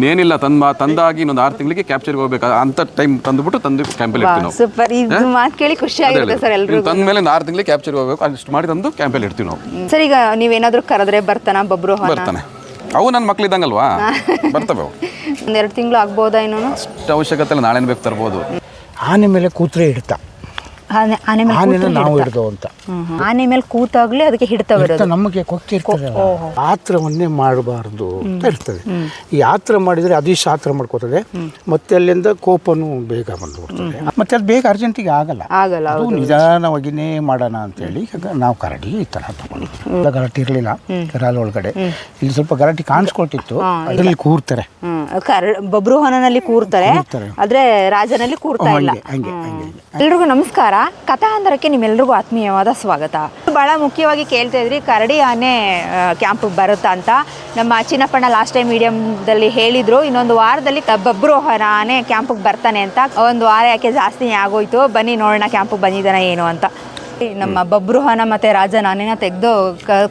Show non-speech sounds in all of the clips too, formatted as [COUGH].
ಇನ್ನೇನಿಲ್ಲ ತಂದ ತಂದಾಗಿ ಇನ್ನೊಂದು ಆರು ತಿಂಗಳಿಗೆ ಕ್ಯಾಪ್ಚರ್ಗೆ ಹೋಗ್ಬೇಕು. ಅಂತ ಟೈಮ್ ತಂದುಬಿಟ್ಟು ತಂದು ಕ್ಯಾಂಪಲ್ಲಿ ಇರ್ತೀವಿ ನಾವು. ಸೂಪರ್ ಇದು ಮಾತು ಕೇಳಿ ಖುಷಿ ಆಗಿರುತ್ತೆ ಸರ್ ಎಲ್ಲರೂ ತಂದ ಮೇಲೆ ಆರು ತಿಂಗಳಿಗೆ ಕ್ಯಾಪ್ಚರ್ಗೆ ಹೋಗ್ಬೇಕು. ಅಷ್ಟು ಮಾಡಿ ತಂದು ಕ್ಯಾಂಪಲ್ಲಿ ಇರ್ತೀವಿ ನಾವು. ಸರ್ ಈಗ ನೀವೇನಾದ್ರೂ ಕರೆದ್ರೆ ಬರ್ತಾನ ಬಬ್ರು ಬರ್ತಾನೆ. ಅವು ನನ್ನ ಮಕ್ಳಿದ್ದಂಗಲ್ವಾ? ಬರ್ತವೆ ಅವು. ಒಂದೆರಡು ತಿಂಗಳು ಆಗ್ಬೋದಾ ಇನ್ನೂ ಅಷ್ಟು ಅವಶ್ಯಕತೆ ಇಲ್ಲ ನಾಳೆನ ಬೇಕು ತರ್ಬೋದು. ಆನೆ ಮೇಲೆ ಕೂತ್ರೆ ಹಿಡ್ತ ಆನೆ ಆನೆ ಮೇಲೆ ಆನೆನ ನಾವು. ಹಿಡ್ದು ಅಂತ ಹ್ಮ್, ಹ್ಮ್. ಆನೆ ಮೇಲೆ ಕೂತಾಗ್ಲೇ ಅದಕ್ಕೆ ಹಿಡ್ತಾ ನಮಗೆ ಕೊಕ್ಕಿರ್ತದೆ ಆತ್ರವನ್ನೇ ಮಾಡಬಾರ್ದು ಅಂತ ಇರ್ತದೆ. ಈ ಆತ್ರ ಮಾಡಿದ್ರೆ ಅದಿಷ್ಟು ಆತ್ರ ಮಾಡ್ಕೋತದೆ. ಮತ್ತೆ ಅಲ್ಲಿಂದ ಕೋಪನು ಬೇಗ ಬಂದ್ಬಿಡ್ತದೆ. ಮತ್ತೆ ಅದು ಬೇಗ ಅರ್ಜೆಂಟಿಗೆ ಆಗಲ್ಲ. ಆಗಲ್ಲ ಅದು ನಿಧಾನವಾಗಿನೇ ಮಾಡೋಣ ಅಂತ ಹೇಳಿ ನಾವು ಕರಡಿ ಈ ತರ ತಗೊಂಡು ಗಲಾಟೆ ಇರಲಿಲ್ಲ ಕರಾಲ್ ಒಳಗಡೆ. ಇಲ್ಲಿ ಸ್ವಲ್ಪ ಗಲಾಟೆ ಕಾಣಿಸ್ಕೊಳ್ತಿತ್ತು. ಅದರಲ್ಲಿ ಕೂರ್ತಾರೆ. ಹ್ಮ್. ಕರ ಬಬ್ರು ಹೊನನಲ್ಲಿ ಕೂರ್ತಾರೆ. ಕೂರ್ತಾರೆ. ಆದ್ರೆ ರಾಜನಲ್ಲಿ ಕೂರ್ತಾ ಇಲ್ಲ. ಹಂಗೆ ಹಂಗೆ ಹಂಗೆ. ಎಲ್ರಿಗೂ ನಮಸ್ಕಾರ. ಕಥಾಂಧರಕ್ಕೆ ನಿಮ್ಮೆಲ್ಲರಿಗೂ ಆತ್ಮೀಯವಾದ ಸ್ವಾಗತ. ಬಹಳ ಮುಖ್ಯವಾಗಿ ಕೇಳ್ತಾ ಇದ್ರಿ, ಕರಡಿ ಆನೆ ಕ್ಯಾಂಪ್ ಬರುತ್ತಾ ಅಂತ. ನಮ್ಮ ಚಿನ್ನಪ್ಪಣ್ಣ ಲಾಸ್ಟ್ ಟೈಮ್ ಮೀಡಿಯಂದಲ್ಲಿ ಹೇಳಿದ್ರು, ಇನ್ನೊಂದು ವಾರದಲ್ಲಿ ಬಬ್ರೋಹನ ಆನೆ ಕ್ಯಾಂಪಿಗೆ ಬರ್ತಾನೆ ಅಂತ. ಒಂದು ವಾರ ಯಾಕೆ ಜಾಸ್ತಿ ಆಗೋಯ್ತು, ಬನ್ನಿ ನೋಡೋಣ ಕ್ಯಾಂಪಿಗೆ ಬಂದಿದ್ದಾನೆ ಏನು ಅಂತ. ನಮ್ಮ ಬಬ್ರುಹನ ಮತ್ತೆ ರಾಜ ನಾನೇನ ತೆಗೆದು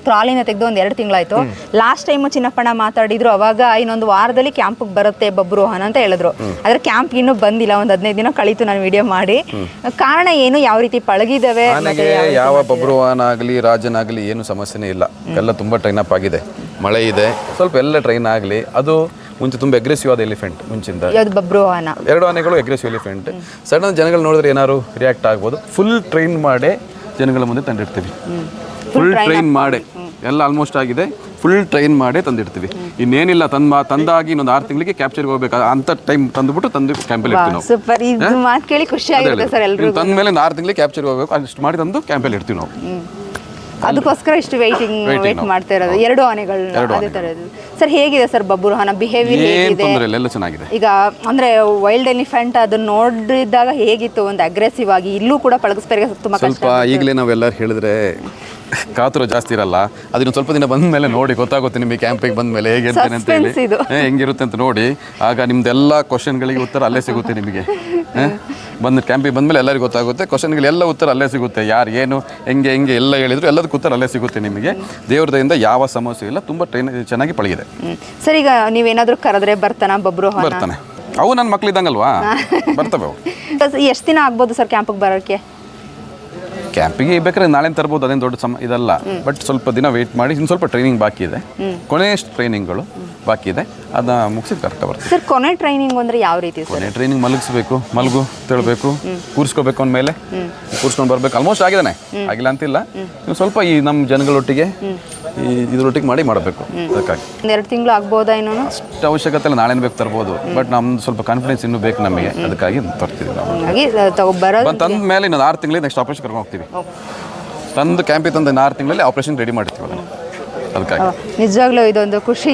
ಕ್ರಾಲಿನ ತೆಗೆದು ಒಂದು ಎರಡು ತಿಂಗಳಾಯ್ತು. ಲಾಸ್ಟ್ ಟೈಮ್ ಚಿನ್ನಪ್ಪಣ್ಣ ಮಾತಾಡಿದ್ರು ಅವಾಗ ಇನ್ನೊಂದು ವಾರದಲ್ಲಿ ಕ್ಯಾಂಪಿಗೆ ಬರುತ್ತೆ ಬಬ್ರುಹನ ಅಂತ ಹೇಳಿದ್ರು. ಆದ್ರೆ ಕ್ಯಾಂಪ್ ಇನ್ನೂ ಬಂದಿಲ್ಲ ಒಂದು ಹದಿನೈದು ದಿನ ಕಳೀತು ನಾನು ವಿಡಿಯೋ ಮಾಡಿ. ಕಾರಣ ಏನು ಯಾವ ರೀತಿ ಪಳಗಿದಾವೆ? ಯಾವ ಬಬ್ರುವಾನ ಆಗಲಿ ರಾಜನಾಗಲಿ ಏನು ಸಮಸ್ಯೆನೇ ಇಲ್ಲ. ಎಲ್ಲ ತುಂಬಾ ಟ್ರೈನ್ ಅಪ್ ಆಗಿದೆ. ಮಳೆ ಇದೆ. ಸ್ವಲ್ಪ ಎಲ್ಲ ಟ್ರೈನ್ ಆಗಲಿ. ಅದು ಮುಂಚೆ ತುಂಬ ಅಗ್ರೆಸಿವ್ ಆದ ಎಲಿಫೆಂಟ್ ಮುಂಚಿಂದ. ಬಬ್ರುಹನ? ಎರಡು ಆನೆಗಳು ಅಗ್ರೆಸಿವ್ ಎಲಿಫೆಂಟ್ ಸಡನ್ ಜನಗಳು ನೋಡಿದ್ರೆ ಏನಾದ್ರು ರಿಯಾಕ್ಟ್ ಆಗ್ಬೋದು. ಫುಲ್ ಟ್ರೈನ್ ಮಾಡೇ ಜನಗಳ ಮುಂದೆ ತಂದಿಡ್ತೀವಿ. ಫುಲ್ ಟ್ರೈನ್ ಮಾಡಿ. ಎಲ್ಲ ಆಲ್ಮೋಸ್ಟ್ ಆಗಿದೆ. ಫುಲ್ ಟ್ರೈನ್ ಮಾಡಿ ತಂದಿಡ್ತೀವಿ. ಇನ್ನೇನಿಲ್ಲ ತಂದ ತಂದಾಗಿ ಇನ್ನೊಂದು ಆರು ತಿಂಗಳಿಗೆ ಕ್ಯಾಪ್ಚರ್ಗೆ ಹೋಗ್ಬೇಕು. ಅಂತ ಟೈಮ್ ತಂದುಬಿಟ್ಟು ತಂದು ಕ್ಯಾಂಪಲ್ಲಿ ಇರ್ತೀವಿ ನಾವು. ಸೂಪರ್ ಇದು ಮಾತು ಕೇಳಿ ಖುಷಿ ಸರ್ ತಂದ ಮೇಲೆ ಆರು ತಿಂಗಳಿಗೆ ಕ್ಯಾಪ್ಚರ್ಗೆ ಹೋಗ್ಬೇಕು. ಅಷ್ಟು ಮಾಡಿ ತಂದು ಕ್ಯಾಂಪಲ್ಲಿ ಇರ್ತೀವಿ ನಾವು. ಅದಕ್ಕೋಸ್ಕರ ಇಷ್ಟು ವೆಯ್ಟಿಂಗ್ ವೇಟ್ ಮಾಡ್ತಾ ಇರೋದು. ಎರಡು ಆನೆಗಳು ಅದೇ ಥರ ಸರ್ ಹೇಗಿದೆ ಸರ್ ಬಬ್ರುಹನ ಬಿಹೇವಿಯರ್ ಏನು ಹೇಗಿದೆ? ತೊಂದರೆ ಇಲ್ಲ ಎಲ್ಲ ಚೆನ್ನಾಗಿದೆ. ಈಗ ಅಂದ್ರೆ ವೈಲ್ಡ್ ಎಲಿಫೆಂಟ್ ಅದನ್ನ ನೋಡಿದಾಗ ಹೇಗಿತ್ತು? ಒಂದು ಅಗ್ರೆಸಿವ್ ಆಗಿ ಇಲ್ಲೂ ಕೂಡ ಪಳಗಿಸ್ಬೇಕು ತುಂಬಾ ಸ್ವಲ್ಪ ಈಗಲೇ ನಾವೆಲ್ಲರೂ ಹೇಳಿದ್ರೆ ಕಾತುರ ಜಾಸ್ತಿ ಇರಲ್ಲ. ಅದನ್ನ ಸ್ವಲ್ಪ ದಿನ ಬಂದ ಮೇಲೆ ನೋಡಿ ಗೊತ್ತಾಗುತ್ತೆ ನಿಮಗೆ ಕ್ಯಾಂಪಿಗೆ ಬಂದ ಮೇಲೆ ಹೇಗಿರ್ತೇನೆ ಅಂತ ಹೇಳಿ. ಹೆಂಗಿರುತ್ತೆ ಅಂತ ನೋಡಿ. ಆಗ ನಿಮ್ದೆಲ್ಲ ಕ್ವಶನ್ಗಳಿಗೆ ಉತ್ತರ ಅಲ್ಲೇ ಸಿಗುತ್ತೆ ನಿಮಗೆ. ಬಂದು ಕ್ಯಾಂಪಿಗೆ ಬಂದಮೇಲೆ ಎಲ್ಲರಿಗೂ ಗೊತ್ತಾಗುತ್ತೆ. ಕ್ವಶನ್ಗಳೆಲ್ಲ ಉತ್ತರ ಅಲ್ಲೇ ಸಿಗುತ್ತೆ. ಯಾರು ಏನು ಹೆಂಗೆ ಹೆಂಗೆ ಎಲ್ಲ ಹೇಳಿದ್ರು ಎಲ್ಲದಕ್ಕೂ ಉತ್ತರ ಅಲ್ಲೇ ಸಿಗುತ್ತೆ ನಿಮಗೆ. ದೇವ್ರದಿಂದ ಯಾವ ಸಮಸ್ಯೆ ಇಲ್ಲ. ತುಂಬ ಟ್ರೈನ್ ಚೆನ್ನಾಗಿ ಪಳಗಿದೆ. ಸರಿ ಈಗ ನೀವೇನಾದರೂ ಕರೆದ್ರೆ ಬರ್ತಾನ ಬಬ್ರು ಬರ್ತಾನೆ. ಅವು ನನ್ನ ಮಕ್ಳಿದ್ದಂಗಲ್ವಾ ಬರ್ತವೆ ಅವು. ಎಷ್ಟು ದಿನ ಆಗ್ಬೋದು ಸರ್ ಕ್ಯಾಂಪಿಗೆ ಬರೋಕ್ಕೆ ಕ್ಯಾಂಪಿಗೆ ಬೇಕಾದ್ರೆ ನಾಳೆ ತರ್ಬೋದು ಅದೇನು ದೊಡ್ಡ ಸಮ ಇದಲ್ಲ. ಬಟ್ ಸ್ವಲ್ಪ ದಿನ ವೆಯ್ಟ್ ಮಾಡಿ ಇನ್ನು ಸ್ವಲ್ಪ ಟ್ರೈನಿಂಗ್ ಬಾಕಿ ಇದೆ. ಕೊನೆಯಷ್ಟು ಟ್ರೈನಿಂಗ್ಗಳು ಬಾಕಿ ಇದೆ. ಅದನ್ನ ಮುಗಿಸಿ ಕರ್ಕ ಬರ್ತದೆ ಸರ್ ಕೊನೆ ಟ್ರೈನಿಂಗ್ ಅಂದ್ರೆ ಯಾವ ರೀತಿ ಸರ್ ಕೊನೆ ಟ್ರೈನಿಂಗ್ ಮಲಗಿಸ್ಬೇಕು ಮಲಗು ತಿಳ್ಬೇಕು ಕೂರಿಸ್ಕೋಬೇಕು ಅಂದಮೇಲೆ ಕೂರಿಸ್ಕೊಂಡು ಬರ್ಬೇಕು. ಆಲ್ಮೋಸ್ಟ್ ಆಗಿದ್ದಾನೆ ಆಗಿಲ್ಲ ಅಂತಿಲ್ಲ. ನೀವು ಸ್ವಲ್ಪ ಈ ನಮ್ಮ ಜನಗಳೊಟ್ಟಿಗೆ ಈ ಇದ್ರೊಟ್ಟಿಗೆ ಮಾಡಿ ಮಾಡಬೇಕು. ಅದಕ್ಕಾಗಿ. ಒಂದೆರಡು ತಿಂಗಳು ಆಗ್ಬೋದಾ ಏನೋ ಅಷ್ಟು ಅವಶ್ಯಕತೆ ಇಲ್ಲ. ನಾಳೆನ ಬೇಕು ತರ್ಬೋದು. ಬಟ್ ನಮ್ದು ಸ್ವಲ್ಪ ಕಾನ್ಫಿಡೆನ್ಸ್ ಇನ್ನೂ ಬೇಕು ನಮಗೆ. ಅದಕ್ಕಾಗಿ ತರ್ತೀವಿ ನಾವು. ಹಾಗಾಗಿ ಬರೋದು ತಂದ ಮೇಲೆ ಇನ್ನೊಂದು ಆರು ತಿಂಗಳಿಗೆ ನೆಕ್ಸ್ಟ್ ಆಪರೇಷನ್ ಕರ್ಕೊಂಡು ಹೋಗ್ತೀವಿ. ತಂದು ಕ್ಯಾಂಪಿಗೆ ತಂದು ಇನ್ನು ಆರು ತಿಂಗಳಲ್ಲಿ ಆಪರೇಷನ್ ರೆಡಿ ಮಾಡ್ತೀವಿ ಅದನ್ನು. ನಿಜವಾಗ್ಲೂ ಇದೊಂದು ಖುಷಿ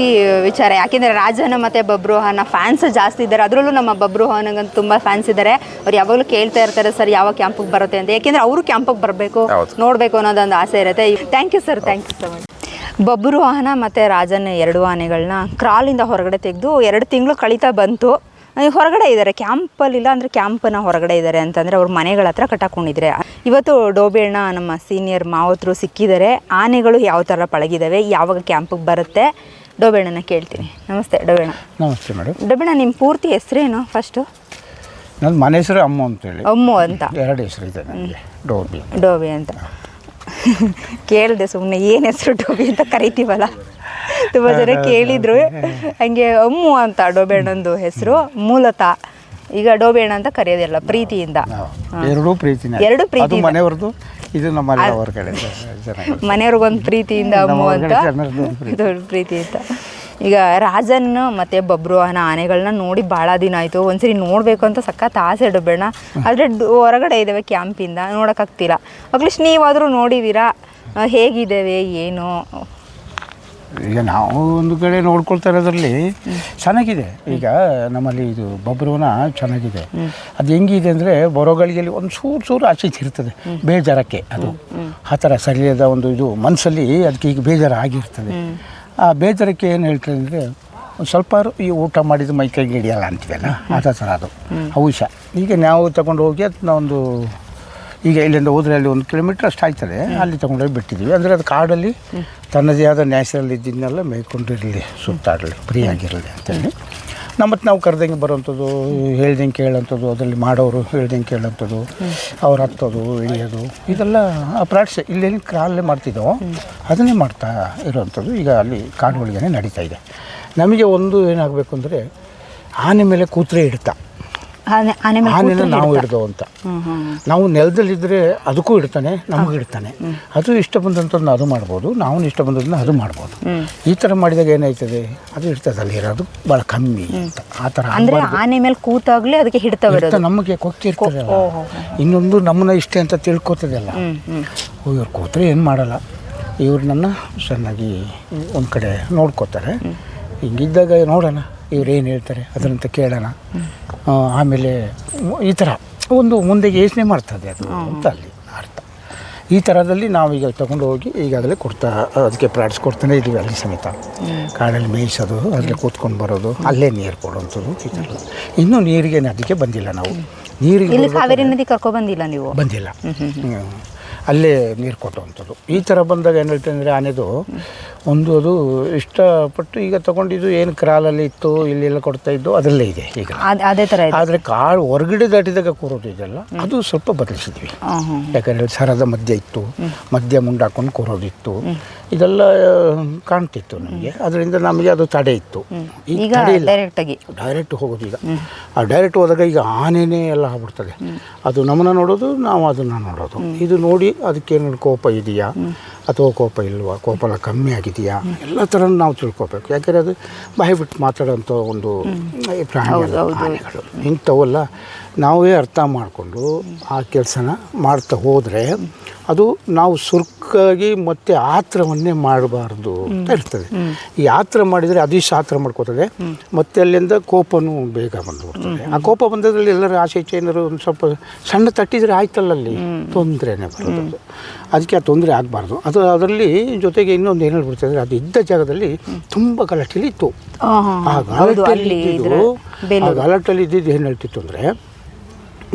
ವಿಚಾರ. ಯಾಕೆಂದ್ರೆ ರಾಜನ ಮತ್ತೆ ಬಬ್ರುಹನ ಫ್ಯಾನ್ಸ್ ಜಾಸ್ತಿ ಇದ್ದಾರೆ. ಅದರಲ್ಲೂ ನಮ್ಮ ಬಬ್ರುಹನಗಂತೂ ತುಂಬಾ ಫ್ಯಾನ್ಸ್ ಇದ್ದಾರೆ. ಅವ್ರು ಯಾವಾಗಲೂ ಕೇಳ್ತಾ ಇರ್ತಾರೆ ಸರ್ ಯಾವ ಕ್ಯಾಂಪಿಗೆ ಬರುತ್ತೆ? ಅಂತ. ಯಾಕೆಂದ್ರೆ ಅವರು ಕ್ಯಾಂಪಿಗೆ ಬರಬೇಕು ನೋಡ್ಬೇಕು ಅನ್ನೋದೊಂದು ಆಸೆ ಇರುತ್ತೆ. Thank you sir thank you so much Babru ಮತ್ತೆ ಮತ್ತು ರಾಜನ ಎರಡು ಆನೆಗಳನ್ನ ಕ್ರಾಲಿಂದ ಹೊರಗಡೆ ತೆಗೆದು ಎರಡು ತಿಂಗಳು ಕಳೀತಾ ಬಂತು. ಹೊರಗಡೆ ಇದ್ದಾರೆ. ಕ್ಯಾಂಪಲ್ಲಿಲ್ಲ ಅಂದರೆ ಕ್ಯಾಂಪನ ಹೊರಗಡೆ ಇದ್ದಾರೆ ಅಂತಂದರೆ ಅವ್ರ ಮನೆಗಳ ಹತ್ರ ಕಟ್ಟಾಕೊಂಡಿದ್ದಾರೆ ಇವತ್ತು ಡೋಬೆಣ್ಣ ನಮ್ಮ ಸೀನಿಯರ್ ಮಾವತರು ಸಿಕ್ಕಿದ್ದಾರೆ. ಆನೆಗಳು ಯಾವ ಥರ ಪಳಗಿದ್ದಾವೆ ಯಾವಾಗ ಕ್ಯಾಂಪಿಗೆ ಬರುತ್ತೆ? ಡೋಬೆಣ್ಣನ ಕೇಳ್ತೀನಿ. ನಮಸ್ತೆ ಡೋಬೆಣ್ಣ ನಮಸ್ತೆ ಮೇಡಮ್ ಡೋಬೆಣ್ಣ ನಿಮ್ಮ ಪೂರ್ತಿ ಹೆಸರೇನು ಫಸ್ಟು ನನ್ನ ಮನೆ ಹೆಸರು ಅಮ್ಮ ಅಂತೇಳಿ ಅಮ್ಮ ಅಂತ. ಎರಡು ಹೆಸರು ಇದೆ ನನಗೆ ಡೋಬಿ ಡೋಬಿ ಅಂತ. ಕೇಳಿದೆ ಸುಮ್ಮನೆ ಏನು ಹೆಸರು ಡೋಬಿ ಅಂತ ಕರಿತೀವಲ್ಲ? ತುಂಬ ಜನ ಕೇಳಿದ್ರು. ಹಂಗೆ ಅಮ್ಮು ಅಂತ ಡೋಬೇಣ್ಣಂದು ಹೆಸರು ಮೂಲತಃ. ಈಗ ಡೋಬೇಣ ಅಂತ ಕರೆಯೋದಿಲ್ಲ ಪ್ರೀತಿಯಿಂದ. ಎರಡೂ ಪ್ರೀತಿ ಎರಡು ಪ್ರೀತಿ ಪ್ರೀತಿಯಿಂದ. ಮನೆಯವ್ರದ್ದು ಇದು ನಮ್ಮ ಮನೆಯವ್ರಿಗೊಂದು ಪ್ರೀತಿಯಿಂದ ಅಮ್ಮು ಅಂತ. ಪ್ರೀತಿ ಅಂತ. ಈಗ ರಾಜನ್ ಮತ್ತೆ ಬಬ್ರುವನ ಆನೆಗಳನ್ನ ನೋಡಿ ಭಾಳ ದಿನ ಆಯಿತು. ಒಂದ್ಸರಿ ನೋಡಬೇಕು ಅಂತ ಸಖತ್ ಆಸೆ ಇಡಬೇಡ ಆದರೆ ಹೊರಗಡೆ ಇದ್ದಾವೆ ಕ್ಯಾಂಪಿಂದ ನೋಡೋಕ್ಕಾಗ್ತಿಲ್ಲ. ಅಟ್ಲೀಸ್ಟ್ ನೀವಾದರೂ ನೋಡಿದ್ದೀರಾ ನೋಡಿದೀರಾ ಹೇಗಿದ್ದಾವೆ ಏನು? ಈಗ ನಾವು ಒಂದು ಕಡೆ ನೋಡ್ಕೊಳ್ತಾ ಇರೋದ್ರಲ್ಲಿ ಚೆನ್ನಾಗಿದೆ. ಈಗ ನಮ್ಮಲ್ಲಿ ಇದು ಬಬ್ರುವನ ಚೆನ್ನಾಗಿದೆ. ಅದು ಹೆಂಗಿದೆ ಅಂದರೆ ಬರೋಗಳಿಗೆಲ್ಲಿ ಒಂದು ಸೂರು ಸೂರು ಆಚೆ ಇರ್ತದೆ ಬೇಜಾರಕ್ಕೆ ಅದು. ಆ ಥರ ಸರಿಯಾದ ಒಂದು ಇದು ಮನಸ್ಸಲ್ಲಿ ಅದಕ್ಕೆ ಈಗ ಬೇಜಾರು ಆಗಿರ್ತದೆ ಆ ಬೇಜರಿಕೆ ಏನು ಹೇಳ್ತಾರೆ ಅಂದರೆ ಒಂದು ಸ್ವಲ್ಪ ಈ ಊಟ ಮಾಡಿದ ಮೈ ಕೈಗೆ ಹಿಡಿಯಲ್ಲ ಅಂತೀವಲ್ಲ? ಆ ಥರ ಅದು. ಔಷಧ ಈಗ ನಾವು ತಗೊಂಡು ಹೋಗಿ ಅದನ್ನ ಒಂದು ಈಗ ಇಲ್ಲಿಂದ ಹೋದ್ರೆ ಅಲ್ಲಿ ಒಂದು ಕಿಲೋಮೀಟ್ರ್ ಅಷ್ಟು ಆಯ್ತದೆ. ಅಲ್ಲಿ ತಗೊಂಡೋಗಿ ಬಿಟ್ಟಿದ್ದೀವಿ ಅಂದರೆ ಅದು ಕಾಡಲ್ಲಿ ತನ್ನದೇ ಆದ ನ್ಯಾಚುರಲ್ ಇದ್ದಿದ್ದನ್ನೆಲ್ಲ ಮೇಯ್ಕೊಂಡಿರಲಿ ಸುತ್ತಾಡಲಿ ಫ್ರೀ ಆಗಿರಲಿ ಅಂತೇಳಿ. ನಮ್ಮತ್ತು ನಾವು ಕರೆದಂಗೆ ಬರೋಂಥದ್ದು ಹೇಳ್ದಂಗೆ ಕೇಳೋಂಥದ್ದು, ಅದರಲ್ಲಿ ಮಾಡೋರು ಹೇಳ್ದಂಗೆ ಕೇಳೋಂಥದ್ದು, ಅವ್ರು ಹತ್ತೋದು, ಇಳಿಯೋದು, ಇದೆಲ್ಲ ಆ ಪ್ರಾಕ್ಟೀಸ್ ಇಲ್ಲೇನು ಕ್ರಾಲೇ ಮಾಡ್ತಿದ್ದೋ, ಅದನ್ನೇ ಮಾಡ್ತಾ ಇರೋವಂಥದ್ದು ಈಗ ಅಲ್ಲಿ ಕಾಡುಗಳಿಗೆ ನಡೀತಾ ಇದೆ. ನಮಗೆ ಒಂದು ಏನಾಗಬೇಕು ಅಂದರೆ ಆನೆ ಮೇಲೆ ಕೂತ್ರೆ ಇಡ್ತಾ ಆನೆ ಆನೆ ಮೇಲೆ ಆನೆನ ಕೂತ್ರೆ ನಾವು. ಹಿಡ್ದು ಅಂತ. ಹ್ಮ್ ಹ್ಮ್ ನಾವು ನೆಲದಲ್ಲಿದ್ದರೆ ಅದಕ್ಕೂ ಇಡ್ತಾನೆ ನಮಗೂ ಇಡ್ತಾನೆ ಅದು ಇಷ್ಟ ಬಂದಂಥದ್ದನ್ನ ಅದು ಮಾಡ್ಬೋದು ನಾವು ಇಷ್ಟ ಬಂದದನ್ನ ಅದು ಮಾಡ್ಬೋದು. ಈ ಥರ ಮಾಡಿದಾಗ ಏನಾಯ್ತದೆ? ಅದು ಇಡ್ತದೆ ಅಲ್ಲಿ ಇರೋದು ಭಾಳ ಕಮ್ಮಿ. ಅಂತ ಆ ಥರ ಅಂದ್ರೆ ಆನೆ ಮೇಲೆ ಕೂತಾಗ್ಲೇ ಅದಕ್ಕೆ ಹಿಡ್ತಾವೆ ಇರ್ತ ಬರೋದು ನಮಗೆ ಕೊಕ್ಕಿರ್ತದಲ್ಲ ಓಹೋ. ಇನ್ನೊಂದು ನಮ್ಮನ್ನ ಇಷ್ಟೇ ಅಂತ ತಿಳ್ಕೊತದಲ್ಲ ಹ್ಮ್ ಹ್ಮ್. ಇವ್ರು ಕೂತ್ರೆ ಏನು ಮಾಡಲ್ಲ. ಇವ್ರು ನನ್ನ ಚೆನ್ನಾಗಿ ಒಂದು ಕಡೆ ನೋಡ್ಕೋತಾರೆ. ಹಿಂಗಿದ್ದಾಗ ನೋಡೋಣ. ಏನು ಹೇಳ್ತಾರೆ? ಅದರಂತ ಕೇಳೋಣ. ಆಮೇಲೆ ಈ ಥರ ಒಂದು ಮುಂದೆ ಯೋಚನೆ ಮಾಡ್ತದೆ ಅದು ಅಂತ ಅಲ್ಲಿ ಅರ್ಥ. ಈ ಥರದಲ್ಲಿ ನಾವು ಈಗ ತಗೊಂಡು ಹೋಗಿ ಈಗಾಗಲೇ ಕೊಡ್ತಾ ಅದಕ್ಕೆ ಪ್ರಾಡ್ಸ್ ಕೊಡ್ತಾನೆ ಇದ್ದೀವಿ ಅಲ್ಲಿ ಸಮೇತ. ಕಾಡಲ್ಲಿ ಮೇಯಿಸೋದು ಅದರಲ್ಲಿ ಕೂತ್ಕೊಂಡು ಬರೋದು ಅಲ್ಲೇ ನೀರು ಕೊಡುವಂಥದ್ದು ಈ ಥರ ಇನ್ನೂ ನೀರಿಗೆ ಅದಕ್ಕೆ ಬಂದಿಲ್ಲ ನಾವು. ನೀರಿಗೆ ಕಾವೇರಿ ನದಿ ಕರ್ಕೊ ಬಂದಿಲ್ಲ ನೀವು? ಬಂದಿಲ್ಲ. ಅಲ್ಲೇ ನೀರು ಕೊಟ್ಟುವಂಥದ್ದು ಈ ಥರ ಬಂದಾಗ ಏನು ಹೇಳ್ತೀನಿ ಅಂದರೆ ಆನೆದು ಒಂದು ಅದು ಇಷ್ಟಪಟ್ಟು ಈಗ ತಗೊಂಡಿದ್ದು ಏನು ಕ್ರಾಲಲ್ಲಿ ಇತ್ತು ಇಲ್ಲೆಲ್ಲ ಕೊಡ್ತಾ ಇದ್ದು ಅದರಲ್ಲೇ ಇದೆ ಈಗ. ಅದೇ ಥರ ಆದರೆ ಕಾಳು ಹೊರಗಡೆ ದಾಟಿದಾಗ ಕೂರೋದು ಇದೆಲ್ಲ ಅದು ಸ್ವಲ್ಪ ಬದಲಿಸಿದ್ವಿ. ಯಾಕಂದರೆ ಸರದ ಮಧ್ಯ ಇತ್ತು ಮಧ್ಯ ಮುಂಡಾಕೊಂಡು ಕೂರೋದಿತ್ತು. ಇದೆಲ್ಲ ಕಾಣ್ತಿತ್ತು ನಮಗೆ. ಅದರಿಂದ ನಮಗೆ ಅದು ತಡೆ ಇತ್ತು. ಈಗ ಡೈರೆಕ್ಟಾಗಿ. ಡೈರೆಕ್ಟ್ ಹೋಗೋದು ಈಗ. ಆ ಡೈರೆಕ್ಟ್ ಹೋದಾಗ ಈಗ ಆನೆನೇ ಎಲ್ಲ ಆಗ್ಬಿಡ್ತದೆ. ಅದು ನಮ್ಮನ್ನ ನೋಡೋದು ನಾವು ಅದನ್ನು ನೋಡೋದು. ಇದು ನೋಡಿ ಅದಕ್ಕೇನು ಕೋಪ ಇದೆಯಾ? ಅಥವಾ ಕೋಪ ಇಲ್ವಾ? ಕೋಪ ಎಲ್ಲ ಕಮ್ಮಿ ಆಗಿದೆಯಾ? ಎಲ್ಲ ಥರ ನಾವು ತಿಳ್ಕೊಬೇಕು. ಯಾಕಂದರೆ ಅದು ಬಾಯಿ ಬಿಟ್ಟು ಮಾತಾಡೋಂಥ ಒಂದು ಪ್ರಾಣಿಗಳು ಇಂಥವೆಲ್ಲ. ನಾವೇ ಅರ್ಥ ಮಾಡಿಕೊಂಡು ಆ ಕೆಲಸನ ಮಾಡ್ತಾ ಹೋದರೆ ಅದು ನಾವು ಸುರ್ಕಾಗಿ ಮತ್ತೆ ಆತ್ರವನ್ನೇ ಮಾಡಬಾರ್ದು ಅಂತ ಇರ್ತದೆ. ಈ ಆತ್ರ ಮಾಡಿದರೆ ಇಷ್ಟ ಆತ್ರ ಮಾಡ್ಕೋತದೆ. ಮತ್ತೆ ಅಲ್ಲಿಂದ ಕೋಪನೂ ಬೇಗ ಬಂದುಬಿಡ್ತದೆ. ಆ ಕೋಪ ಬಂದದ್ರಲ್ಲಿ ಎಲ್ಲರೂ ಆಸೆ ಇಚ್ಛೆ ಏನಾದ್ರು ಒಂದು ಸ್ವಲ್ಪ ಸಣ್ಣ ತಟ್ಟಿದರೆ ಆಯ್ತಲ್ಲ ಅಲ್ಲಿ? ತೊಂದರೆನೇ ಬರೋದು. ಅದಕ್ಕೆ ಆ ತೊಂದರೆ ಆಗಬಾರ್ದು. ಅದು ಅದರಲ್ಲಿ ಜೊತೆಗೆ ಇನ್ನೊಂದು ಏನು ಹೇಳ್ಬಿಡ್ತದೆ ಅಂದರೆ ಅದು ಇದ್ದ ಜಾಗದಲ್ಲಿ ತುಂಬ ಗಲಾಟೆಯಲ್ಲಿ ಇತ್ತು ಆ. ಗಲಾಟೆಯಲ್ಲಿ ಇದ್ದಿದ್ದು ಆ ಗಲಾಟೆಯಲ್ಲಿ ಇದ್ದಿದ್ದು ಏನು ಹೇಳ್ತಿತ್ತು ಅಂದರೆ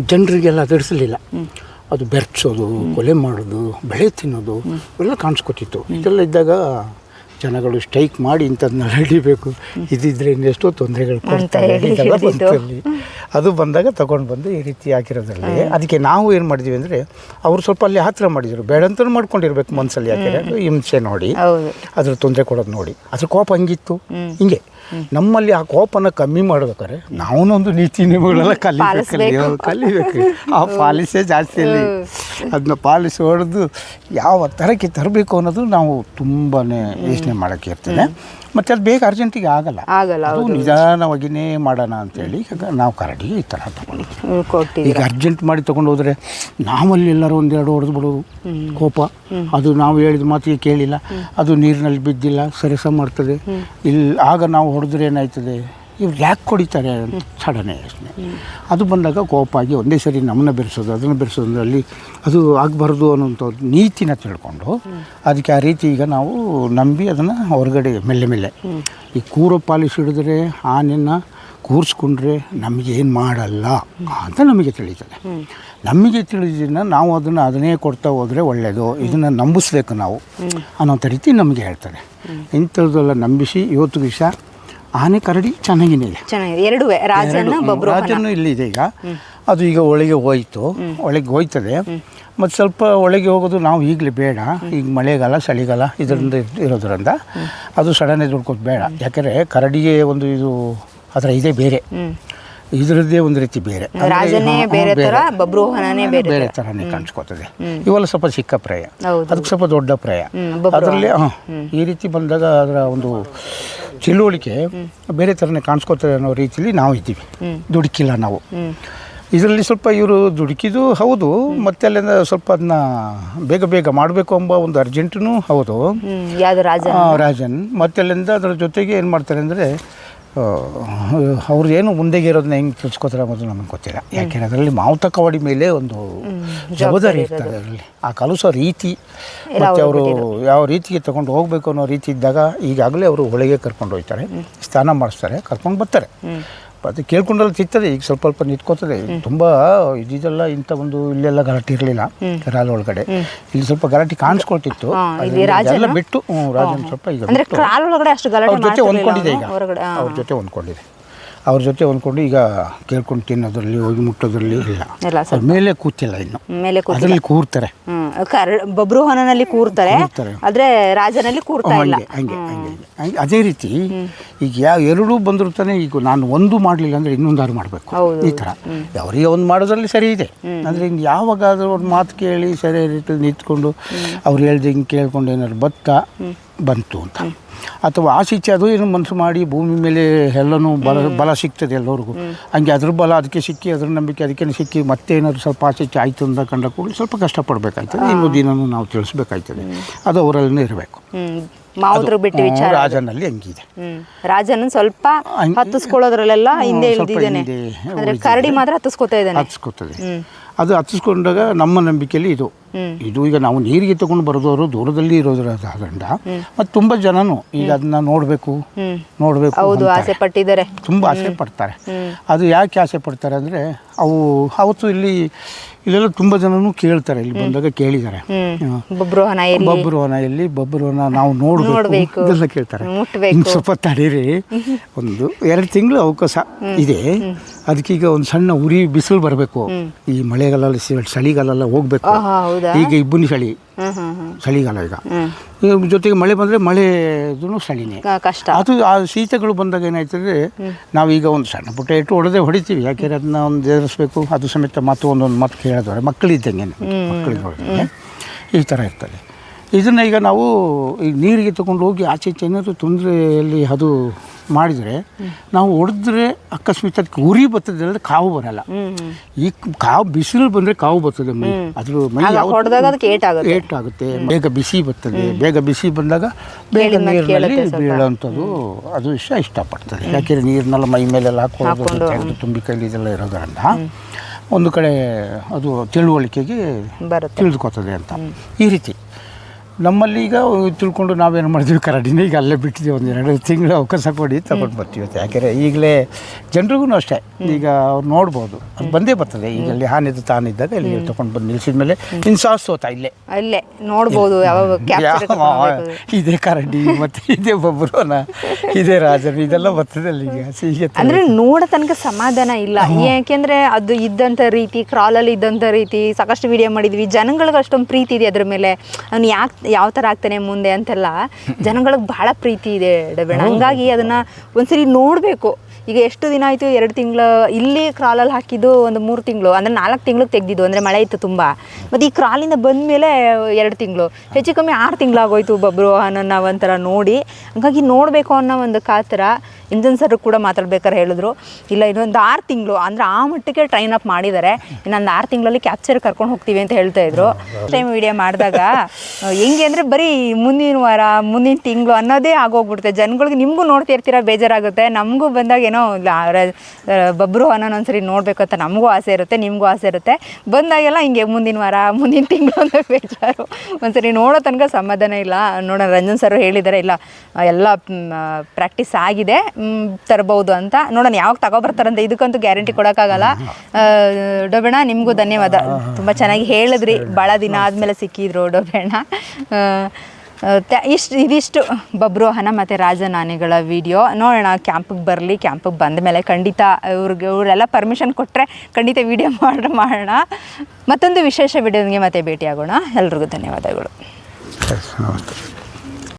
ಜನರಿಗೆಲ್ಲ ತಿಳಿಸಲಿಲ್ಲ. ಅದು ಬೆರ್ಚೋದು ಕೊಲೆ ಮಾಡೋದು ಬೆಳೆ ತಿನ್ನೋದು ಎಲ್ಲ ಕಾಣಿಸ್ಕೊತಿತ್ತು. ಇದೆಲ್ಲ ಇದ್ದಾಗ ಜನಗಳು ಸ್ಟ್ರೈಕ್ ಮಾಡಿ ಇಂಥದ್ದನ್ನ ಹಿಡಿಬೇಕು ಇದಿದ್ರೆ ಇನ್ನೆಷ್ಟೋ ತೊಂದರೆಗಳು ಕೊಡ್ತಾರೆ ಅದು ಬಂದಾಗ ತಗೊಂಡು ಬಂದು ಈ ರೀತಿ ಹಾಕಿರೋದ್ರಲ್ಲಿ. ಅದಕ್ಕೆ ನಾವು ಏನು ಮಾಡಿದ್ವಿ ಅಂದರೆ ಅವರು ಸ್ವಲ್ಪ ಅಲ್ಲಿ ಹತ್ರ ಮಾಡಿದರು. ಬೇಡ ಅಂತ ಮಾಡ್ಕೊಂಡಿರ್ಬೇಕು ಮನಸ್ಸಲ್ಲಿ ಯಾಕೆ ಹಿಂಸೆ ನೋಡಿ. ಅದ್ರ ತೊಂದರೆ ಕೊಡೋದು ನೋಡಿ. ಅದ್ರ ಕೋಪ ಹಂಗಿತ್ತು. ಹಿಂಗೆ. ನಮ್ಮಲ್ಲಿ ಆ ಕೋಪನ ಕಮ್ಮಿ ಮಾಡ್ಬೇಕಾದ್ರೆ ನಾವೊಂದು ನೀತಿ ನಿಯಮಗಳೆಲ್ಲ ಕಲಿಬೇಕಲ್ಲಿ ಕಲಿಬೇಕು. ಆ ಪಾಲಿಸೇ ಜಾಸ್ತಿ ಅಲ್ಲಿ. ಅದನ್ನ ಪಾಲಿಸಿ ಹೊಡೆದು ಯಾವ ಥರಕ್ಕೆ ತರಬೇಕು ಅನ್ನೋದು ನಾವು ತುಂಬಾ ಯೋಚನೆ ಮಾಡೋಕ್ಕೆ ಇರ್ತದೆ. ಮತ್ತು ಅದು ಬೇಗ ಅರ್ಜೆಂಟಿಗೆ ಆಗಲ್ಲ. ಆಗಲ್ಲ ಅದು ನಿಧಾನವಾಗಿನೇ ಮಾಡೋಣ ಅಂತೇಳಿ ಈಗ ನಾವು ಕರಡಿ ಈ ಥರ ತಗೊಂಡು ಈಗ ಅರ್ಜೆಂಟ್ ಮಾಡಿ ತೊಗೊಂಡು ಹೋದರೆ ನಾವಲ್ಲಿ ಎಲ್ಲರೂ ಒಂದೆರಡು ಹೊಡೆದು ಬಿಡೋದು ಕೋಪ. ಅದು ನಾವು ಹೇಳಿದ ಮಾತಿಗೆ ಕೇಳಿಲ್ಲ. ಅದು ನೀರಿನಲ್ಲಿ ಬಿದ್ದಿಲ್ಲ ಸರಿಸ ಮಾಡ್ತದೆ. ಇಲ್ಲಿ ಆಗ ನಾವು ಹೊಡೆದ್ರೆ ಏನಾಯ್ತದೆ? ಇವ್ರು ಯಾಕೆ ಕೊಡಿತಾರೆ ಅಂತ ಸಡನ್ ಯೋಚನೆ. ಅದು ಬಂದಾಗ ಕೋಪ ಆಗಿ ಒಂದೇ ಸರಿ ನಮ್ಮನ್ನ ಬೆರೆಸೋದು, ಅದನ್ನು ಬೆರೆಸೋದು ಅಲ್ಲಿ ಅದು ಆಗಬಾರ್ದು ಅನ್ನೋಂಥ ನೀತಿನ ತಿಳ್ಕೊಂಡು ಅದಕ್ಕೆ ಆ ರೀತಿ ಈಗ ನಾವು ನಂಬಿ ಅದನ್ನು ಹೊರಗಡೆ ಮೆಲ್ಲೆ ಮೆಲ್ಲೆ. ಈ ಕೂರೋ ಪಾಲಿಶ್ ಹಿಡಿದ್ರೆ ಆನೆಯನ್ನು ಕೂರಿಸ್ಕೊಂಡ್ರೆ ನಮಗೆ ಏನು ಮಾಡಲ್ಲ ಅಂತ ನಮಗೆ ತಿಳಿತದೆ. ನಮಗೆ ತಿಳಿದಿನ ನಾವು ಅದನ್ನು ಅದನ್ನೇ ಕೊಡ್ತಾ ಹೋದರೆ ಒಳ್ಳೆಯದು ಇದನ್ನು ನಂಬಿಸ್ಬೇಕು ನಾವು ಅನ್ನೋಂಥ ರೀತಿ ನಮಗೆ ಹೇಳ್ತಾರೆ. ಇಂಥದ್ದೆಲ್ಲ ನಂಬಿಸಿ, ಇವತ್ತು ದಿವಸ ಆನೆ ಕರಡಿ ಚೆನ್ನಾಗಿನೇ ಇದೆ. ಚೆನ್ನಾಗಿದೆ. ಎರಡುವೆ ರಾಜನ ಬಬ್ರು ರಾಜನು ಇಲ್ಲಿದೆ ಈಗ. ಅದು ಈಗ ಒಳಗೆ ಹೋಯ್ತು. ಒಳಗೆ ಹೋಯ್ತದೆ. ಮತ್ತು ಸ್ವಲ್ಪ ಒಳಗೆ ಹೋಗೋದು ನಾವು ಈಗಲೇ ಬೇಡ. ಈಗ ಮಳೆಗಾಲ ಚಳಿಗಾಲ ಇದರಿಂದ ಇರ್- ಇರೋದ್ರಿಂದ ಅದು ಸಡನ್ನೇ ದುಡ್ಕೋದು ಬೇಡ. ಯಾಕೆಂದರೆ ಕರಡಿಗೆ ಒಂದು ಇದು ಅದರ ಇದೇ ಬೇರೆ. ಇದರದ್ದೇ ಒಂದು ರೀತಿ ಬೇರೆ. ಬೇರೆ ಥರನೇ ಕಾಣಿಸ್ಕೋತದೆ. ಇವೆಲ್ಲ ಸ್ವಲ್ಪ ಚಿಕ್ಕ ಪ್ರಾಯ. ಅದಕ್ಕೆ ಸ್ವಲ್ಪ ದೊಡ್ಡ ಪ್ರಾಯ. ಅದರಲ್ಲಿ ಈ ರೀತಿ ಬಂದಾಗ ಅದರ ಒಂದು ತಿಳುವಳಿಕೆ ಬೇರೆ ಥರನೇ ಕಾಣಿಸ್ಕೋತಾರೆ ಅನ್ನೋ ರೀತಿಯಲ್ಲಿ ನಾವು ಇದ್ದೀವಿ. ದುಡುಕಿಲ್ಲ ನಾವು. ಇದರಲ್ಲಿ ಸ್ವಲ್ಪ ಇವರು ದುಡುಕಿದು ಹೌದು ಮತ್ತೆ ಅಲ್ಲಿಂದ ಸ್ವಲ್ಪ ಅದನ್ನ ಬೇಗ ಬೇಗ ಮಾಡಬೇಕು ಎಂಬ ಒಂದು ಅರ್ಜೆಂಟೂ ಹೌದು. ರಾಜನ್. ಮತ್ತೆ ಅಲ್ಲಿಂದ ಅದರ ಜೊತೆಗೆ ಏನು ಮಾಡ್ತಾರೆ ಅಂದರೆ ಅವ್ರು ಏನು ಮುಂದೆಗೆ ಇರೋದನ್ನ ಹೆಂಗೆ ತಿಳ್ಸ್ಕೊತಾರೆ ಅನ್ನೋದು ನಮಗೆ ಗೊತ್ತಿಲ್ಲ. ಯಾಕೆಂದರೆ ಅದರಲ್ಲಿ ಮಾವುತ ಕವಾಡಿ ಮೇಲೆ ಒಂದು ಜವಾಬ್ದಾರಿ ಇರ್ತದೆ ಅದರಲ್ಲಿ ಆ ಕಲಿಸೋ ರೀತಿ. ಮತ್ತು ಅವರು ಯಾವ ರೀತಿಗೆ ತಗೊಂಡು ಹೋಗಬೇಕು ಅನ್ನೋ ರೀತಿ ಇದ್ದಾಗ ಈಗಾಗಲೇ ಅವರು ಒಳಗೆ ಕರ್ಕೊಂಡು ಹೋಗ್ತಾರೆ. ಸ್ನಾನ ಮಾಡಿಸ್ತಾರೆ ಕರ್ಕೊಂಡು ಬರ್ತಾರೆ. ಅದು ಕೇಳ್ಕೊಂಡೆಲ್ಲ ಸಿಗ್ತದೆ ಈಗ ಸ್ವಲ್ಪ ಸ್ವಲ್ಪ ನಿಂತ್ಕೋತದೆ. ತುಂಬ ಇದೆಲ್ಲ ಇಂಥ ಒಂದು ಇಲ್ಲೆಲ್ಲ ಗಲಾಟೆ ಇರಲಿಲ್ಲ ರಾಲ್ ಒಳಗಡೆ. ಇಲ್ಲಿ ಸ್ವಲ್ಪ ಗಲಾಟೆ ಕಾಣಿಸ್ಕೊಳ್ತಿತ್ತು? ಎಲ್ಲ ಬಿಟ್ಟು ರಾಜನ್ ಸ್ವಲ್ಪ ಈಗ ಅಂದ್ರೆ ಬಿಟ್ಟು ಕ್ರಾಲ್ ಒಳಗಡೆ ಅಷ್ಟು ಗಲಾಟೆ ಜೊತೆ ಹೊಂದ್ಕೊಂಡಿದೆ ಈಗ. ಅವ್ರ ಜೊತೆ ಹೊಂದ್ಕೊಂಡಿದೆ. ಅವ್ರ ಜೊತೆ ಹೊಂದ್ಕೊಂಡು ಈಗ ಕೇಳ್ಕೊಂಡು ತಿನ್ನೋದ್ರಲ್ಲಿ ಹೋಗಿ ಮುಟ್ಟೋದ್ರಲ್ಲಿ ಇಲ್ಲ. ಎಲ್ಲ ಅವ್ರ ಮೇಲೆ ಕೂತಿಲ್ಲ ಇನ್ನು. ಮೇಲೆ ಅದರಲ್ಲಿ ಕೂರ್ತಾರೆ. ಹ್ಮ್. ಕರ್ ಬಬ್ರುಹನನಲ್ಲಿ ಕೂರ್ತಾರೆ. ಕೂರ್ತಾರೆ. ಆದ್ರೆ ರಾಜನಲ್ಲಿ ಕೂರ್ತಾ ಇಲ್ಲ. ಹಂಗೆ ಹಂಗೆ ಹಂಗೆ ಹಂಗೆ ಅದೇ ರೀತಿ ಈಗ ಯಾವ ಎರಡೂ ಬಂದರೂ ತಾನೇ ಈಗ ನಾನು ಒಂದು ಮಾಡಲಿಲ್ಲ ಅಂದರೆ ಇನ್ನೊಂದಾರು ಮಾಡಬೇಕು. ಹೌದು. ಈ ಥರ. ಅವರಿಗೆ ಒಂದು ಮಾಡೋದ್ರಲ್ಲಿ ಸರಿ ಇದೆ. ಅಂದ್ರೆ ಹಿಂಗೆ ಯಾವಾಗಾದ್ರೂ ಒಂದು ಮಾತು ಕೇಳಿ ಸರಿ ರೀತಿಯಲ್ಲಿ ನಿಂತ್ಕೊಂಡು ಅವ್ರು ಹೇಳ್ದೆ ಹಿಂಗೆ ಕೇಳ್ಕೊಂಡು ಏನಾದ್ರು ಭತ್ತ ಬಂತು ಅಂತ. ಅಥವಾ ಆಸೆ ಅದು ಏನು ಮನಸ್ಸು ಮಾಡಿ ಭೂಮಿ ಮೇಲೆ ಎಲ್ಲನೂ ಬಲ ಬಲ ಸಿಗ್ತದೆ ಎಲ್ಲರಿಗೂ. ಹಂಗೆ ಅದ್ರ ಬಲ ಅದಕ್ಕೆ ಸಿಕ್ಕಿ ಅದ್ರ ನಂಬಿಕೆ ಅದಕ್ಕೆ ಸಿಕ್ಕಿ ಮತ್ತೆ ಏನಾದರೂ ಸ್ವಲ್ಪ ಆಸೆ ಆಯಿತು ಅಂತ ಕಂಡ ಕೂಡ ಸ್ವಲ್ಪ ಕಷ್ಟಪಡಬೇಕಾಯ್ತದೆ. ಇನ್ನೂ ದಿನವೂ ನಾವು ತಿಳಿಸ್ಬೇಕಾಯ್ತದೆ. ಅದು ಅವರಲ್ಲೇ ಇರಬೇಕು. ಹ್ಮ್. ಮಾವುದ್ರು ಬಿಟ್ಟು ವಿಚಾರ. ರಾಜನಲ್ಲಿ ಹಂಗಿದೆ. ರಾಜನ ಸ್ವಲ್ಪ ಹತ್ತಿಸ್ಕೊಳ್ಳೋದ್ರಲ್ಲೆಲ್ಲ ಹಿಂದೆ ಸ್ವಲ್ಪ ಇಳಿದಿದ್ದಾನೆ ಅಂದ್ರೆ ಕರಡಿ ಮಾತ್ರ ಹತ್ತಿಸ್ಕೊತಾ ಇದ್ದಾನೆ. ಹತ್ತಿಸ್ಕೊತದೆ. ಅದು ಹತ್ತಿಸ್ಕೊಂಡಾಗ ನಮ್ಮ ನಂಬಿಕೆಯಲ್ಲಿ ಇದು. ಇದು ಈಗ ನಾವು ನೀರಿಗೆ ತಗೊಂಡು ಬರೋದವರು ದೂರದಲ್ಲಿ ಇರೋದ್ರಿಂದ ಮತ್ತು ತುಂಬ ಜನನು ಈಗ ಅದನ್ನ ನೋಡಬೇಕು ನೋಡ್ಬೇಕು ಹೌದು ಆಸೆ ಪಟ್ಟಿದ್ದಾರೆ. ತುಂಬ ಆಸೆ ಪಡ್ತಾರೆ. ಅದು ಯಾಕೆ ಆಸೆ ಪಡ್ತಾರೆ ಅಂದರೆ ಅವು ಅವತ್ತು ಇಲ್ಲಿ ಇಲ್ಲೆಲ್ಲ ತುಂಬ ಜನನು ಕೇಳ್ತಾರೆ ಇಲ್ಲಿ ಬಂದಾಗ ಕೇಳಿದ್ದಾರೆ. ಬಬ್ಬರುವನ ಎಲ್ಲಿ? ನಾವು ನೋಡಬೇಕು. ಇದೆಲ್ಲ ಕೇಳ್ತಾರೆ. ಸ್ವಲ್ಪ ತಡೀರಿ. [LAUGHS] ಒಂದು ಎರಡು ತಿಂಗಳು ಅವಕಾಶ ಇದೆ. ಅದಕ್ಕೀಗ ಒಂದು ಸಣ್ಣ ಉರಿ ಬಿಸಿಲು ಬರಬೇಕು. ಈ ಮಳೆಗಾಲ ಚಳಿಗಾಲ ಹೋಗ್ಬೇಕು. ಹೌದಾ? ಈಗ ಇಬ್ಬನಿ ಚಳಿ. ಹ್ಮ್ ಹ್ಮ್ ಹ್ಮ್. ಚಳಿಗಾಲ ಈಗ. ಜೊತೆಗೆ ಮಳೆ ಬಂದರೆ ಮಳೆ ಚಳಿನೇ. ಕ- ಕಷ್ಟ. ಅದು ಆ ಶೀತಗಳು ಬಂದಾಗ ಏನಾಯ್ತದೆ ನಾವೀಗ ಒಂದು ಸಣ್ಣ ಪುಟ್ಟ ಇಟ್ಟು ಹೊಡೆದೇ ಹೊಡಿತೀವಿ. ಯಾಕೆಂದ್ರೆ ಅದನ್ನ ಒಂದು ಎದುರಿಸ್ಬೇಕು. ಅದು ಸಮೇತ ಮತ್ತು ಒಂದೊಂದು ಮಾತು ಕೇಳಿದ್ರೆ ಮಕ್ಕಳಿದ್ದಂಗೆ ಮಕ್ಕಳಿಗೆ ಈ ಥರ ಇರ್ತದೆ. ಇದನ್ನು ಈಗ ನಾವು ಈಗ ನೀರಿಗೆ ತಗೊಂಡು ಹೋಗಿ ಆಚೆ ಏನಾದರೂ ತೊಂದರೆಯಲ್ಲಿ ಅದು ಮಾಡಿದರೆ ನಾವು ಹೊಡೆದ್ರೆ ಅಕಸ್ಮಾತ್ ಅದಕ್ಕೆ ಉರಿ ಬರ್ತದೆ ಅಂದರೆ ಕಾವು ಬರಲ್ಲ. ಈ ಕಾವು ಬಿಸಿಲು ಬಂದರೆ ಕಾವು ಬರ್ತದೆ ಮೈ. ಅದ್ರ ಮೈ ಹೊಡೆದಾಗ ಅದಕ್ಕೆ ಏಟ್ ಆಗುತ್ತೆ ಬೇಗ ಬಿಸಿ ಬರ್ತದೆ. ಬೇಗ ಬಿಸಿ ಬಂದಾಗ ಬೇಗ ನೀರಿನಲ್ಲಿ ಬೀಳೋಂಥದ್ದು ಅದು ಇಷ್ಟ ಇಷ್ಟಪಡ್ತದೆ. ಯಾಕೆಂದರೆ ನೀರಿನೆಲ್ಲ ಮೈ ಮೇಲೆಲ್ಲ ತೆಗೆದು ತುಂಬಿ ಕೈಲಿ ಇದೆಲ್ಲ ಇರೋದರಿಂದ ಒಂದು ಕಡೆ ಅದು ತಿಳುವಳಿಕೆಗೆ ತಿಳಿದುಕೋತದೆ ಅಂತ. ಈ ರೀತಿ. ನಮ್ಮಲ್ಲಿ ಈಗ ತಿಳ್ಕೊಂಡು ನಾವೇನು ಮಾಡಿದ್ವಿ? ಕರಡಿನ ಈಗ ಅಲ್ಲೇ ಬಿಟ್ಟಿದ್ದೀವಿ ಒಂದು ಎರಡು ತಿಂಗಳು ಅವಕಾಶ ಕೊಡಿ ತಗೊಂಡು ಬರ್ತೀವಿ ಯಾಕೆಂದರೆ ಈಗಲೇ ಜನರಿಗೂ ಅಷ್ಟೇ. ಈಗ ಅವ್ರು ನೋಡ್ಬೋದು. ಅದು ಬಂದೇ ಬರ್ತದೆ. ಈಗ ಅಲ್ಲಿ ಹಾನಿದ್ದು ತಾನಿದ್ದಾಗ ಇಲ್ಲಿ ತಗೊಂಡು ಬಂದು ನಿಲ್ಸಿದ ಮೇಲೆ ಇನ್ನು ಸಾಸ್ ಸೋತ ಇಲ್ಲೇ. ಅಲ್ಲೇ ನೋಡ್ಬೋದು. ಇದೇ ಕರಡಿ ಮತ್ತೆ ಇದೇ ಬಬ್ರೋನ ಇದೇ ರಾಜರು ಇದೆಲ್ಲ ಬರ್ತದೆ ಅಲ್ಲಿಗೆ ಹೀಗೆ ತ- ಅಂದ್ರೆ ನೋಡ ತನಕ ಸಮಾಧಾನ ಇಲ್ಲ. ಯಾಕೆಂದ್ರೆ ಅದು ಇದ್ದಂಥ ರೀತಿ ಕ್ರಾಲಲ್ಲಿ ಇದ್ದಂಥ ರೀತಿ ಸಾಕಷ್ಟು ವಿಡಿಯೋ ಮಾಡಿದ್ವಿ. ಜನಗಳಿಗೆ ಅಷ್ಟೊಂದು ಪ್ರೀತಿ ಇದೆ ಅದ್ರ ಮೇಲೆ. ಅವ್ನು ಯಾಕೆ ಯಾವ ಥರ ಆಗ್ತಾನೆ ಮುಂದೆ ಅಂತೆಲ್ಲ ಜನಗಳಿಗೆ ಬಹಳ ಪ್ರೀತಿ ಇದೆ ಡಬೇಣ ಹಂಗಾಗಿ ಅದನ್ನ ಒಂದ್ಸರಿ ನೋಡಬೇಕು. ಈಗ ಎಷ್ಟು ದಿನ ಆಯಿತು? ಎರಡು ತಿಂಗಳು ಇಲ್ಲಿ ಕ್ರಾಲಲ್ಲಿ ಹಾಕಿದ್ದು ಒಂದು ಮೂರು ತಿಂಗಳು. ಅಂದರೆ ನಾಲ್ಕು ತಿಂಗಳು ತೆಗೆದಿದ್ದು. ಅಂದರೆ ಮಳೆ ಇತ್ತು ತುಂಬ. ಮತ್ತು ಈ ಕ್ರಾಲಿಂದ ಬಂದ ಮೇಲೆ ಎರಡು ತಿಂಗಳು. ಹೆಚ್ಚು ಕಮ್ಮಿ ಆರು ತಿಂಗಳಾಗೋಯ್ತು ಬಬ್ರು ಅನ್ನೋ ಒಂಥರ ನೋಡಿ. ಹಂಗಾಗಿ ನೋಡಬೇಕು ಅನ್ನೋ ಒಂದು ಕಾತರ ಇಂಜನ್ ಸರ್ ಕೂಡ ಮಾತಾಡ್ಬೇಕಾದ್ರೆ ಹೇಳಿದ್ರು. ಇಲ್ಲ ಇನ್ನೊಂದು ಆರು ತಿಂಗಳು ಅಂದರೆ ಆ ಮಟ್ಟಿಗೆ ಟ್ರೈನ್ ಅಪ್ ಮಾಡಿದ್ದಾರೆ ಇನ್ನೊಂದು ಆರು ತಿಂಗಳಲ್ಲಿ ಕ್ಯಾಪ್ಚರ್ ಕರ್ಕೊಂಡು ಹೋಗ್ತೀವಿ ಅಂತ ಹೇಳ್ತಾ ಇದ್ರು. ಟೈಮ್ ವಿಡಿಯೋ ಮಾಡಿದಾಗ ಹೆಂಗೆ ಅಂದರೆ ಬರೀ ಮುಂದಿನ ವಾರ ಮುಂದಿನ ತಿಂಗಳು ಅನ್ನೋದೇ ಆಗೋಗ್ಬಿಡುತ್ತೆ. ಜನಗಳಿಗೆ ನಿಮಗೂ ನೋಡ್ತಾ ಇರ್ತೀರ ಬೇಜಾರಾಗುತ್ತೆ. ನಮಗೂ ಬಂದಾಗ ಏನೋ ಬಬ್ರು ಅನ್ನೋನೊಂದ್ಸರಿ ನೋಡಬೇಕು ಅಂತ ನಮಗೂ ಆಸೆ ಇರುತ್ತೆ ನಿಮಗೂ ಆಸೆ ಇರುತ್ತೆ. ಬಂದಾಗೆಲ್ಲ ಹಿಂಗೆ ಮುಂದಿನ ವಾರ ಮುಂದಿನ ತಿಂಗಳು ಅಂತ ಬೇಜಾರು. ಒಂದ್ಸರಿ ನೋಡೋ ತನಕ ಸಮಾಧಾನ ಇಲ್ಲ. ನೋಡೋಣ ರಂಜನ್ ಸರ್ ಹೇಳಿದ್ದಾರೆ ಇಲ್ಲ ಎಲ್ಲ ಪ್ರಾಕ್ಟೀಸ್ ಆಗಿದೆ. ಮ್, ತರ್ಬೋದು ಅಂತ. ನೋಡೋಣ ಯಾವಾಗ ತಗೊಬರ್ತಾರಂತ ಇದಕ್ಕಂತೂ ಗ್ಯಾರಂಟಿ ಕೊಡೋಕ್ಕಾಗಲ್ಲ. ಡೊಬೆಣ ನಿಮಗೂ ಧನ್ಯವಾದ. ತುಂಬ ಚೆನ್ನಾಗಿ ಹೇಳಿದ್ರಿ. ಭಾಳ ದಿನ ಆದಮೇಲೆ ಸಿಕ್ಕಿದ್ರು ಡೊಬೆಣ ಇಷ್ಟು ಇದಿಷ್ಟು ಬಬ್ರೋಹನ ಮತ್ತು ರಾಜನಾನೆಗಳ ವಿಡಿಯೋ. ನೋಡೋಣ ಕ್ಯಾಂಪಿಗೆ ಬರಲಿ ಕ್ಯಾಂಪಿಗೆ ಬಂದ ಮೇಲೆ ಖಂಡಿತ ಇವ್ರಿಗೆ ಇವರೆಲ್ಲ ಪರ್ಮಿಷನ್ ಕೊಟ್ಟರೆ ಖಂಡಿತ ವಿಡಿಯೋ ಮಾಡಿ ಮಾಡೋಣ. ಮತ್ತೊಂದು ವಿಶೇಷ ವಿಡಿಯೋಗೆ ಮತ್ತೆ ಭೇಟಿಯಾಗೋಣ. ಎಲ್ರಿಗೂ ಧನ್ಯವಾದಗಳು. ನಮಸ್ತೆ.